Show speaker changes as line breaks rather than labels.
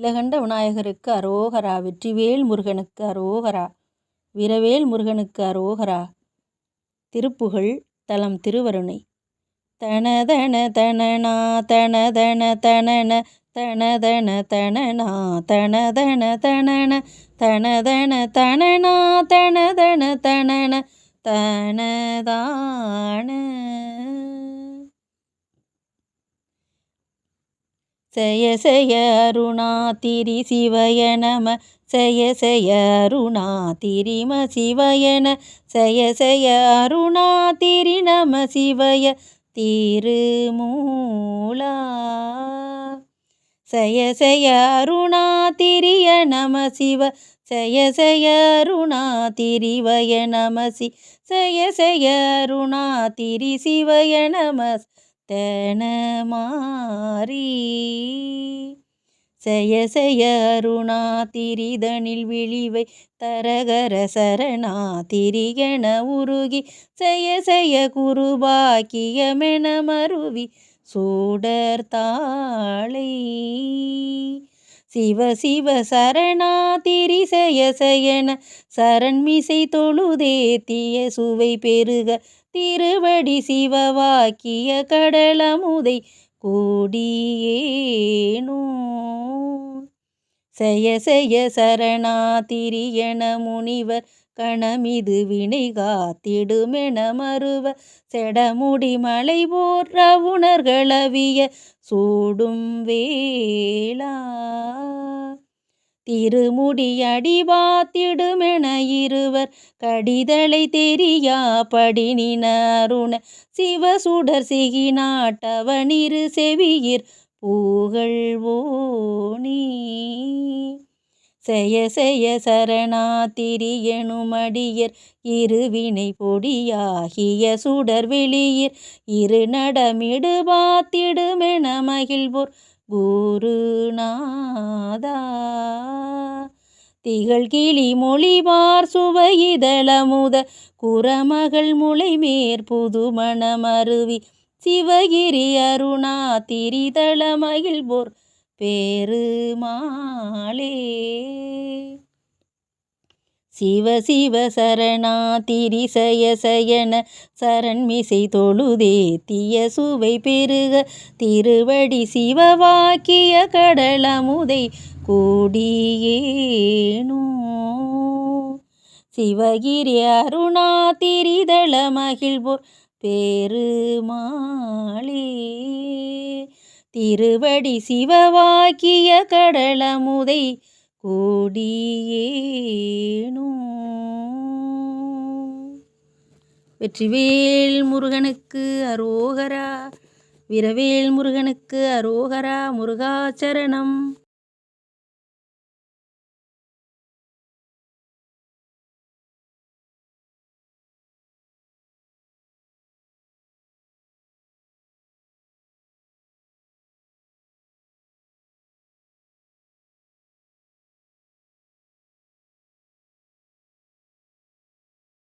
நீலகண்ட விநாயகருக்கு அரோகரா வெற்றிவேல் முருகனுக்கு அரோகரா வீரவேல் முருகனுக்கு அரோகரா திருப்புகழ் தலம் திருவருணை தனதன தனனா தனதன தனன தனதன தனனா தனதன தனன தனதன தனனா தனதன தனன தனதான செய செய அருணா திரி சிவய நம செய செய அருணா திரிம சிவயன செய செய அருணா திரி நம சிவய திருமூலா. செய செய அருணா திரிய நம சிவ செய செய அருணா திரிவய நம சி செய செய திரி சிவய நமஸ் தனமாரி செய செய அருணா திரிதனில் விழிவை தரகர சரணா திரிகண உருகி செய செய குருபாக்கியமென மருவி சூடர் தாளை சிவ சிவ சரணா திரிசய செய செயன சரண்மிசை தொழுதேத்திய சுவை பெருக திருவடி சிவவாக்கிய கடலமுதை கோடியேனோ. சய செய சரணா திரியன முனிவர் கணமிது வினை காத்திடுமென மறுவ செடமுடி மலை போற உணர்களவிய சூடும் வேளா. திருமுடியடி அடிவாத்திடுமென இருவர் கடிதலை தெரியா படினினருண சிவசுடர் சிகிநாட்டவனிரு செவியிர் பூகழ்வோனி செய செய சரணா திரியனுமடியர் இருவினை பொடியாகிய சுடர் வெளியீர். இரு நடமிடு பாத்திடுமென மகிழ்வோர். குருநாதா. திகழ் கிளி மொழிவார் சுவையிதழமுத. குரமகள் முளை மேற்புது மணமருவி சிவகிரி அருணா திரிதள மகிழ்வோர். பெருமாளே. சிவ சிவ சரணா திரிசய சயன சரண்மிசை தொழுதேத்திய சுவை பெருக திருவடி சிவவாக்கிய கடலமுதை கூடியேனோ. சிவகிரி அருணா திரிதள மகிழ்வோர் பெருமாளே. திருவடி சிவவாக்கிய கடலமுதை கோடியேனோ. வெற்றிவேல் முருகனுக்கு அரோகரா விரவேல் முருகனுக்கு அரோகரா முருகாச்சரணம்.